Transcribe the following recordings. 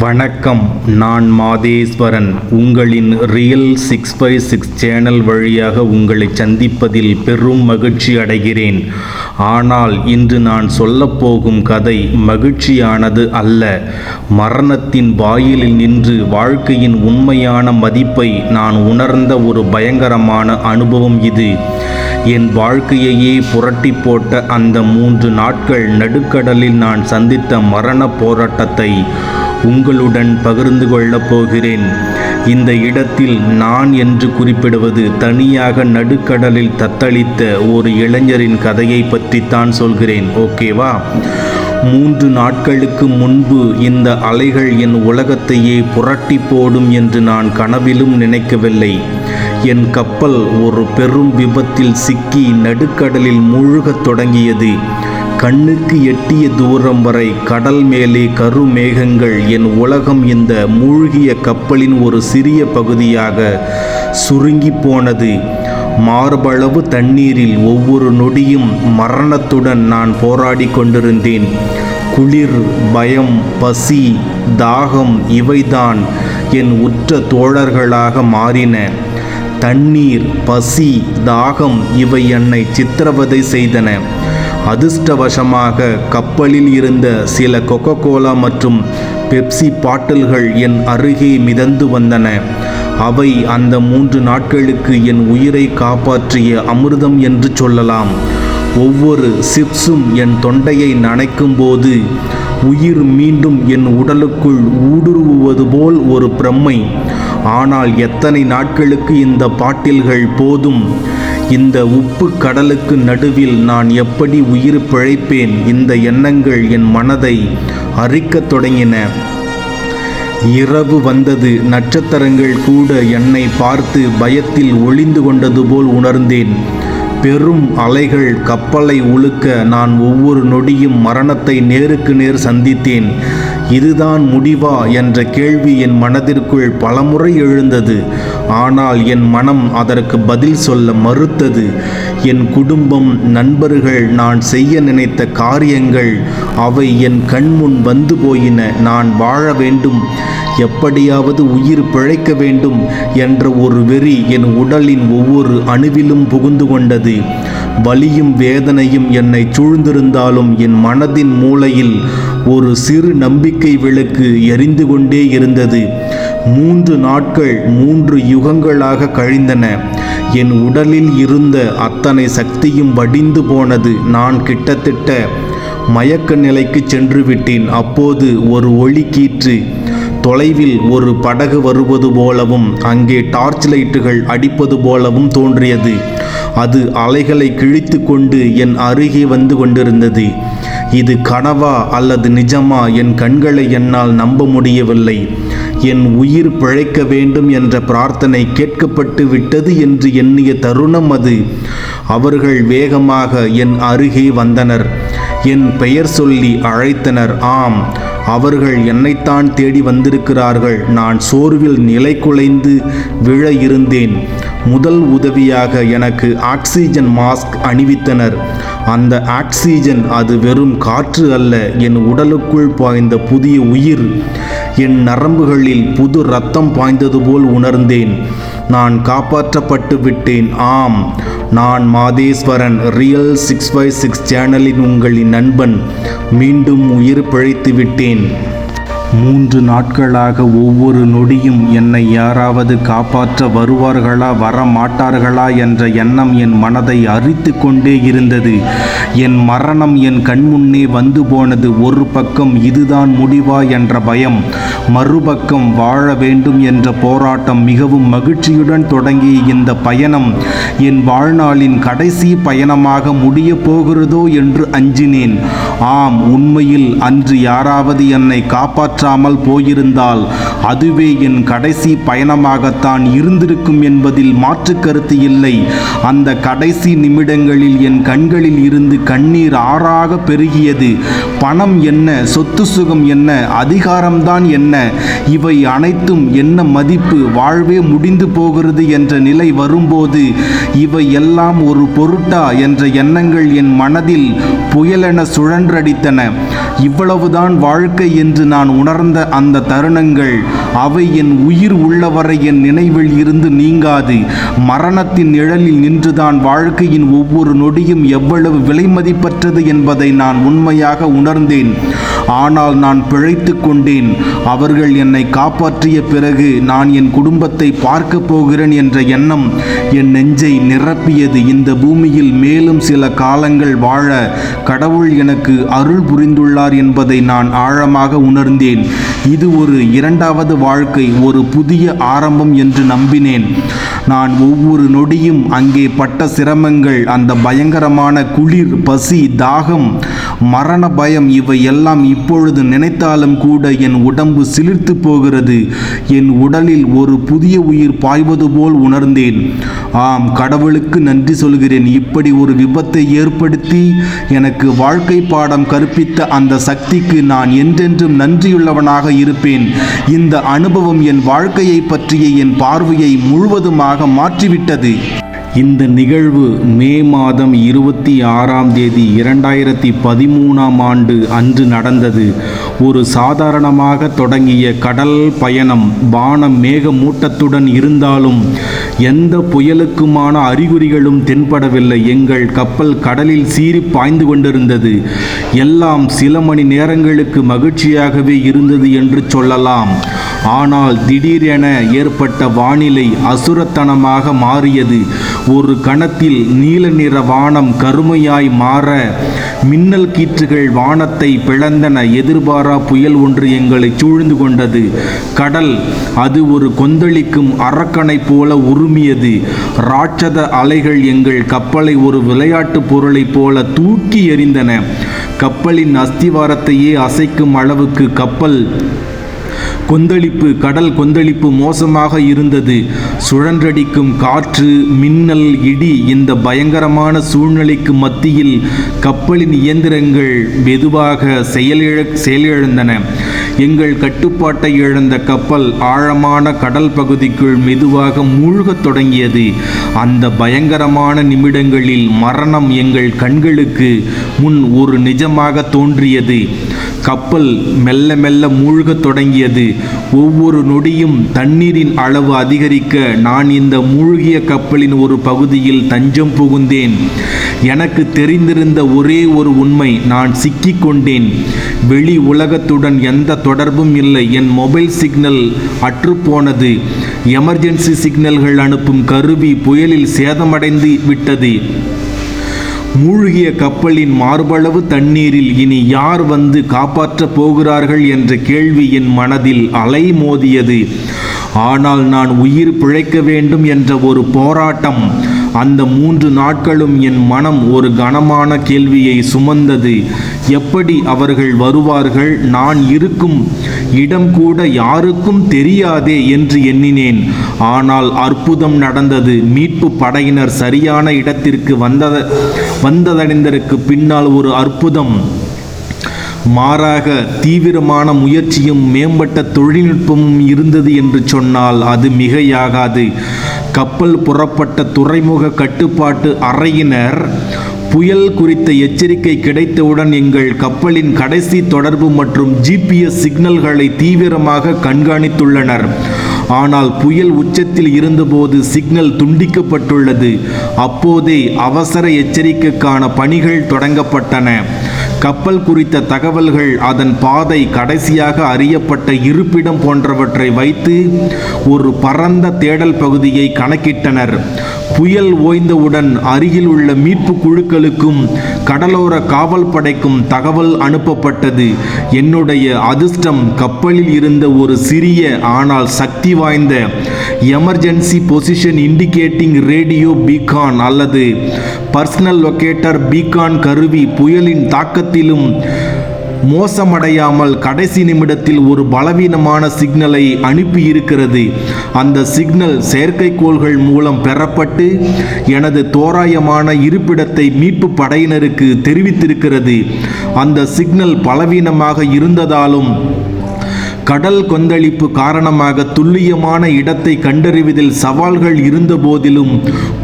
வணக்கம் நான் மாதேஸ்வரன். உங்களின் real six five six channel வழியாக உங்களை சந்திப்பதில் பெரும் மகிழ்ச்சி அடைகிறேன். ஆனால் இன்று நான் சொல்லப்போகும் கதை மகிழ்ச்சியானது அல்ல. மரணத்தின் வாயிலில் நின்று வாழ்க்கையின் உண்மையான மதிப்பை நான் உணர்ந்த ஒரு பயங்கரமான அனுபவம் இது. என் வாழ்க்கையையே புரட்டி போட்ட அந்த மூன்று நாட்கள் நடுக்கடலில் நான் சந்தித்த மரண போராட்டத்தை உங்களுடன் பகிர்ந்து கொள்ளப் போகிறேன். இந்த இடத்தில் நான் என்று குறிப்பிடுவது தனியாக நடுக்கடலில் தத்தளித்த ஒரு இளைஞரின் கதையை பற்றித்தான் சொல்கிறேன். ஓகேவா? மூன்று நாட்களுக்கு முன்பு இந்த அலைகள் என் உலகத்தையே புரட்டி போடும் என்று நான் கனவிலும் நினைக்கவில்லை. என் கப்பல் ஒரு பெரும் விபத்தில் சிக்கி நடுக்கடலில் மூழ்கத் தொடங்கியது. கண்ணுக்கு எட்டிய தூரம் வரை கடல் மேலே கருமேகங்கள் என் உலகம் இந்த மூழ்கிய கப்பலின் ஒரு சிறிய பகுதியாக சுருங்கி போனது மார்பளவு தண்ணீரில் ஒவ்வொரு நொடியும் மரணத்துடன் நான் போராடி கொண்டிருந்தேன். குளிர் பயம் பசி தாகம் இவைதான் என் உற்ற தோழர்களாக மாறின. தண்ணீர் பசி தாகம் இவை என்னை சித்திரவதை செய்தன. அதிர்ஷ்டவசமாக கப்பலில் இருந்த சில கொக்கோ கோலா மற்றும் பெப்சி பாட்டில்கள் என் அருகே மிதந்து வந்தன. அவை அந்த மூன்று நாட்களுக்கு என் உயிரை காப்பாற்றிய அமிர்தம் என்று சொல்லலாம். ஒவ்வொரு சிப்ஸும் என் தொண்டையை நனைக்கும் போது உயிர் மீண்டும் என் உடலுக்குள் ஊடுருவுவது போல் ஒரு பிரம்மை. ஆனால் எத்தனை நாட்களுக்கு இந்த பாட்டில்கள் போதும்? இந்த உப்பு கடலுக்கு நடுவில் நான் எப்படி உயிர் பிழைப்பேன்? இந்த எண்ணங்கள் என் மனதை அரிக்கத் தொடங்கின. இரவு வந்தது. நட்சத்திரங்கள் கூட என்னை பார்த்து பயத்தில் ஒளிந்து கொண்டது போல் உணர்ந்தேன். பெரும் அலைகள் கப்பலை உழுக்க நான் ஒவ்வொரு நொடியும் மரணத்தை நேருக்கு நேர் சந்தித்தேன். இதுதான் முடிவா என்ற கேள்வி என் மனதிற்குள் பலமுறை எழுந்தது. ஆனால் என் மனம் அதற்கு பதில் சொல்ல மறுத்தது. என் குடும்பம் நண்பர்கள் நான் செய்ய நினைத்த காரியங்கள் அவை என் கண்முன் வந்து போயின. நான் வாழ வேண்டும். எப்படியாவது உயிர் பிழைக்க வேண்டும் என்ற ஒரு வெறி என் உடலின் ஒவ்வொரு அணுவிலும் புகுந்து கொண்டது. வலியும் வேதனையும் என்னை சூழ்ந்திருந்தாலும் என் மனதின் மூலையில் ஒரு சிறு நம்பிக்கை விளக்கு எரிந்து கொண்டே இருந்தது. மூன்று நாட்கள் மூன்று யுகங்களாக கழிந்தன. என் உடலில் இருந்த அத்தனை சக்தியும் வடிந்து போனது. நான் கிட்டத்தட்ட மயக்க நிலைக்கு சென்று விட்டேன் அப்போது ஒரு ஒளி கீற்று தொலைவில் ஒரு படகு வருவது போலவும் அங்கே டார்ச் லைட்டுகள் அடிப்பது போலவும் தோன்றியது. அது அலைகளை கிழித்து கொண்டு என் அருகே வந்து கொண்டிருந்தது. இது கனவா அல்லது நிஜமா என் கண்களை என்னால் நம்ப முடியவில்லை. என் உயிர் பிழைக்க வேண்டும் என்ற பிரார்த்தனை கேட்கப்பட்டு விட்டது என்று எண்ணிய தருணம் அது. அவர்கள் வேகமாக என் அருகே வந்தனர். என் பெயர் சொல்லி அழைத்தனர். ஆம் அவர்கள் என்னைத்தான் தேடி வந்திருக்கிறார்கள். நான் சோர்வில் நிலை குலைந்து விழ இருந்தேன். முதல் உதவியாக எனக்கு ஆக்சிஜன் மாஸ்க் அணிவித்தனர். அந்த ஆக்சிஜன் அது வெறும் காற்று அல்ல என் உடலுக்குள் பாய்ந்த புதிய உயிர். என் நரம்புகளில் புது ரத்தம் பாய்ந்தது போல் உணர்ந்தேன். நான் காப்பாற்றப்பட்டு விட்டேன். ஆம் நான் Madheswaran real six five six சேனலின் உங்களின் நண்பன். மீண்டும் உயிர் பிழைத்து விட்டேன். மூன்று நாட்களாக ஒவ்வொரு நொடியும் என்னை யாராவது காப்பாற்ற வருவார்களா வரமாட்டார்களா என்ற எண்ணம் என் மனதை அரித்து கொண்டே இருந்தது. என் மரணம் என் கண்முன்னே வந்து போனது. ஒரு பக்கம் இதுதான் முடிவா என்ற பயம் மறுபக்கம் வாழ வேண்டும் என்ற போராட்டம் மிகவும் மகிழ்ச்சியுடன் தொடங்கிய இந்த பயணம். என் வாழ்நாளின் கடைசி பயணமாக முடியப் போகிறதோ என்று அஞ்சினேன். ஆம் உண்மையில் அன்று யாராவது என்னை காப்பாற்ற மாற்றாமல் போயிருந்தால் அதுவே என் கடைசி பயணமாகத்தான் இருந்திருக்கும் என்பதில் மாற்று கருத்து இல்லை. அந்த கடைசி நிமிடங்களில் என் கண்களில் இருந்து கண்ணீர் ஆறாக பெருகியது. பணம் என்ன சொத்து சுகம் என்ன அதிகாரம்தான் என்ன இவை அனைத்தும் என்ன மதிப்பு வாழ்வே முடிந்து போகிறது என்ற நிலை வரும்போது இவை எல்லாம் ஒரு பொருட்டா என்ற எண்ணங்கள் என் மனதில் புயலென சுழன்றடித்தன. இவ்வளவுதான் வாழ்க்கை என்று நான் உணர்ந்த அந்த தருணங்கள் அவை என் உயிர் உள்ளவரை என் நினைவில் இருந்து நீங்காது. மரணத்தின் நிழலில் நின்றுதான் வாழ்க்கையின் ஒவ்வொரு நொடியும் எவ்வளவு விலைமதிப்பற்றது என்பதை நான் உண்மையாக உணர்ந்தேன். ஆனால் நான் பிழைத்து கொண்டேன். அவர்கள் என்னை காப்பாற்றிய பிறகு நான் என் குடும்பத்தை பார்க்க போகிறேன் என்ற எண்ணம் என் நெஞ்சை நிரப்பியது. இந்த பூமியில் மேலும் சில காலங்கள் வாழ கடவுள் எனக்கு அருள் புரிந்துள்ளார். என்பதை நான் ஆழமாக உணர்ந்தேன். இது ஒரு இரண்டாவது வாழ்க்கை ஒரு புதிய ஆரம்பம் என்று நம்பினேன். நான் ஒவ்வொரு நொடியும் அங்கே பட்ட சிரமங்கள் அந்த பயங்கரமான குளிர் பசி தாகம் மரண பயம் இவை எல்லாம் இப்பொழுது நினைத்தாலும் கூட என் உடம்பு சிலிர்த்து போகிறது. என் உடலில் ஒரு புதிய உயிர் பாய்வது போல் உணர்ந்தேன். ஆம் கடவுளுக்கு நன்றி சொல்கிறேன். இப்படி ஒரு விபத்தை ஏற்படுத்தி எனக்கு வாழ்க்கை பாடம் கற்பித்த அந்த சக்திக்கு நான் என்றென்றும் நன்றியுள்ளவனாக இருப்பேன். இந்த அனுபவம் என் வாழ்க்கையை பற்றிய என் பார்வையை முழுவதுமாக மாற்றிவிட்டது. இந்த நிகழ்வு மே மாதம் இருபத்தி ஆறாம் தேதி இரண்டாயிரத்தி பதிமூணாம் ஆண்டு அன்று நடந்தது. ஒரு சாதாரணமாக தொடங்கிய கடல் பயணம் வானம் மேகமூட்டத்துடன் இருந்தாலும் எந்த புயலுக்குமான அறிகுறிகளும் தென்படவில்லை. எங்கள் கப்பல் கடலில் சீறி பாய்ந்து கொண்டிருந்தது. எல்லாம் சில மணி நேரங்களுக்கு மகிழ்ச்சியாகவே இருந்தது என்று சொல்லலாம். ஆனால் திடீரென ஏற்பட்ட வானிலை அசுரத்தனமாக மாறியது. ஒரு கணத்தில் நீல நிற வானம் கருமையாய் மாற மின்னல் கீற்றுகள் வானத்தை பிளந்தன. எதிர்பாரா புயல் ஒன்று எங்களை சூழ்ந்து கொண்டது. கடல் அது ஒரு கொந்தளிக்கும் அரக்கனை போல உருமியது. ராட்சத அலைகள் எங்கள் கப்பலை ஒரு விளையாட்டு பொருளைப் போல தூக்கி எறிந்தன. கப்பலின் அஸ்திவாரத்தையே அசைக்கும் அளவுக்கு கப்பல் கொந்தளிப்பு கடல் கொந்தளிப்பு மோசமாக இருந்தது. சுழன்றடிக்கும் காற்று மின்னல் இடி இந்த பயங்கரமான சூழ்நிலைக்கு மத்தியில் கப்பலின் இயந்திரங்கள் மெதுவாக செயலிழ செயலிழந்தன. எங்கள் கட்டுப்பாட்டை இழந்த கப்பல் ஆழமான கடல் பகுதிக்குள் மெதுவாக மூழ்கத் தொடங்கியது. அந்த பயங்கரமான நிமிடங்களில் மரணம் எங்கள் கண்களுக்கு முன் ஒரு நிஜமாக தோன்றியது. கப்பல் மெல்ல மெல்ல மூழ்கத் தொடங்கியது. ஒவ்வொரு நொடியும் தண்ணீரின் அளவு அதிகரிக்க நான் இந்த மூழ்கிய கப்பலின் ஒரு பகுதியில் தஞ்சம் புகுந்தேன். எனக்கு தெரிந்திருந்த ஒரே ஒரு உண்மை நான் சிக்கிக் கொண்டேன். வெளி உலகத்துடன் எந்த தொடர்பும் இல்லை. என் மொபைல் சிக்னல் அற்றுப்போனது. எமர்ஜென்சி சிக்னல்கள் அனுப்பும் கருவி புயலில் சேதமடைந்து விட்டது. மூழ்கிய கப்பலின் மார்பளவு தண்ணீரில் இனி யார் வந்து காப்பாற்றப் போகிறார்கள் என்ற கேள்வி என் மனதில் அலை மோதியது ஆனால் நான் உயிர் பிழைக்க வேண்டும் என்ற ஒரு போராட்டம் அந்த மூன்று நாட்களும் என் மனம் ஒரு கனமான கேள்வியை சுமந்தது. எப்படி அவர்கள் வருவார்கள்? நான் இருக்கும் இடம் கூட யாருக்கும் தெரியாதே என்று எண்ணினேன். ஆனால் அற்புதம் நடந்தது. மீட்பு படையினர் சரியான இடத்திற்கு வந்தத வந்ததடைந்தருக்கு பின்னால் ஒரு அற்புதம். மாறாக தீவிரமான முயற்சியும் மேம்பட்ட தொழில்நுட்பமும் இருந்தது என்று சொன்னால் அது மிகையாகாது. கப்பல் புறப்பட்ட துறைமுக கட்டுப்பாட்டு அறையினர் புயல் குறித்த எச்சரிக்கை கிடைத்தவுடன் எங்கள் கப்பலின் கடைசி தொடர்பு மற்றும் ஜிபிஎஸ் சிக்னல்களை தீவிரமாக கண்காணித்துள்ளனர். ஆனால் புயல் உச்சத்தில் இருந்தபோது சிக்னல் துண்டிக்கப்பட்டுள்ளது. அப்போதே அவசர எச்சரிக்கைக்கான பணிகள் தொடங்கப்பட்டன. கப்பல் குறித்த தகவல்கள் அதன் பாதை கடைசியாக அறியப்பட்ட இருப்பிடம் போன்றவற்றை வைத்து ஒரு பரந்த தேடல் பகுதியை கணக்கிட்டனர். புயல் ஓய்ந்தவுடன் அருகில் உள்ள மீட்பு குழுக்களுக்கும் கடலோர காவல் படைக்கும் தகவல் அனுப்பப்பட்டது. என்னுடைய அதிர்ஷ்டம் கப்பலில் இருந்த ஒரு சிறிய ஆனால் சக்தி வாய்ந்த emergency position indicating radio beacon அல்லது பர்சனல் லொக்கேட்டர் பீகான் கருவி புயலின் தாக்கத்திலும் மோசமடையாமல் கடைசி நிமிடத்தில் ஒரு பலவீனமான சிக்னலை அனுப்பியிருக்கிறது. அந்த சிக்னல் செயற்கைக்கோள்கள் மூலம் பெறப்பட்டு எனது தோராயமான இருப்பிடத்தை மீட்பு படையினருக்கு தெரிவித்திருக்கிறது. அந்த சிக்னல் பலவீனமாக இருந்ததாலும் கடல் கொந்தளிப்பு காரணமாக துல்லியமான இடத்தை கண்டறிவதில் சவால்கள் இருந்தபோதிலும்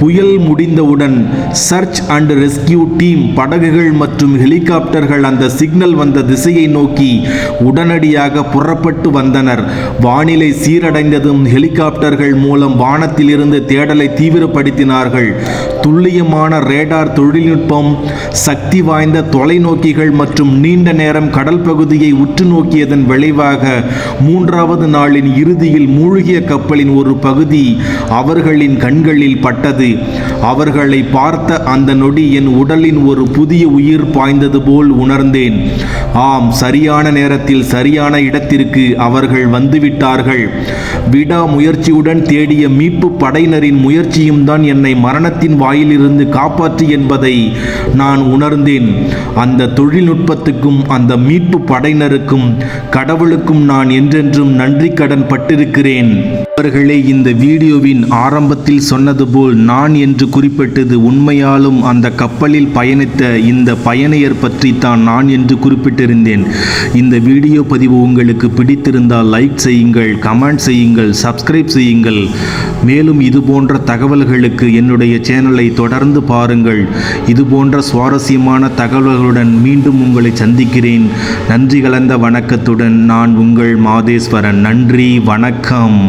புயல் முடிந்தவுடன் சர்ச் அண்ட் ரெஸ்கியூ டீம் படகுகள் மற்றும் ஹெலிகாப்டர்கள் அந்த சிக்னல் வந்த திசையை நோக்கி உடனடியாக புறப்பட்டு வந்தனர். வானிலை சீரடைந்ததும் ஹெலிகாப்டர்கள் மூலம் வானத்திலிருந்து தேடலை தீவிரப்படுத்தினார்கள். துல்லியமான ரேடார் தொழில்நுட்பம் சக்தி வாய்ந்த தொலைநோக்கிகள் மற்றும் நீண்ட நேரம் கடல் பகுதியை உற்று நோக்கியதன் விளைவாக மூன்றாவது நாளின் இறுதியில் மூழ்கிய கப்பலின் ஒரு பகுதி அவர்களின் கண்களில் பட்டது. அவர்களை பார்த்த அந்த நொடி என் உடலின் ஒரு புதிய உயிர் பாய்ந்தது போல் உணர்ந்தேன். ஆம் சரியான நேரத்தில் சரியான இடத்திற்கு அவர்கள் வந்துவிட்டார்கள். விடாமுயற்சியுடன் தேடிய மீட்பு படையினரின் முயற்சியும் தான் என்னை மரணத்தின் வாயிலிருந்து காப்பாற்றி என்பதை நான் உணர்ந்தேன். அந்த தொழில்நுட்பத்துக்கும் அந்த மீட்பு படையினருக்கும் கடவுளுக்கும் நான் என்றென்றும் நன்றி கடன் பட்டிருக்கிறேன். அவர்களே இந்த வீடியோவின் ஆரம்பத்தில் சொன்னது போல் நான் என்று குறிப்பிட்டது உண்மையாலும் அந்த கப்பலில் பயணித்த இந்த பயணியர் பற்றி தான் நான் என்று குறிப்பிட்டிருந்தேன். இந்த வீடியோ பதிவு உங்களுக்கு பிடித்திருந்தால் லைக் செய்யுங்கள் கமெண்ட் செய்யுங்கள் சப்ஸ்கிரைப் செய்யுங்கள். மேலும் இது போன்ற தகவல்களுக்கு என்னுடைய சேனலை தொடர்ந்து பாருங்கள். இது போன்ற சுவாரஸ்யமான தகவல்களுடன் மீண்டும் உங்களை சந்திக்கிறேன். நன்றி கலந்த வணக்கத்துடன் நான் உங்கள் மாதேஸ்வரன். நன்றி வணக்கம்.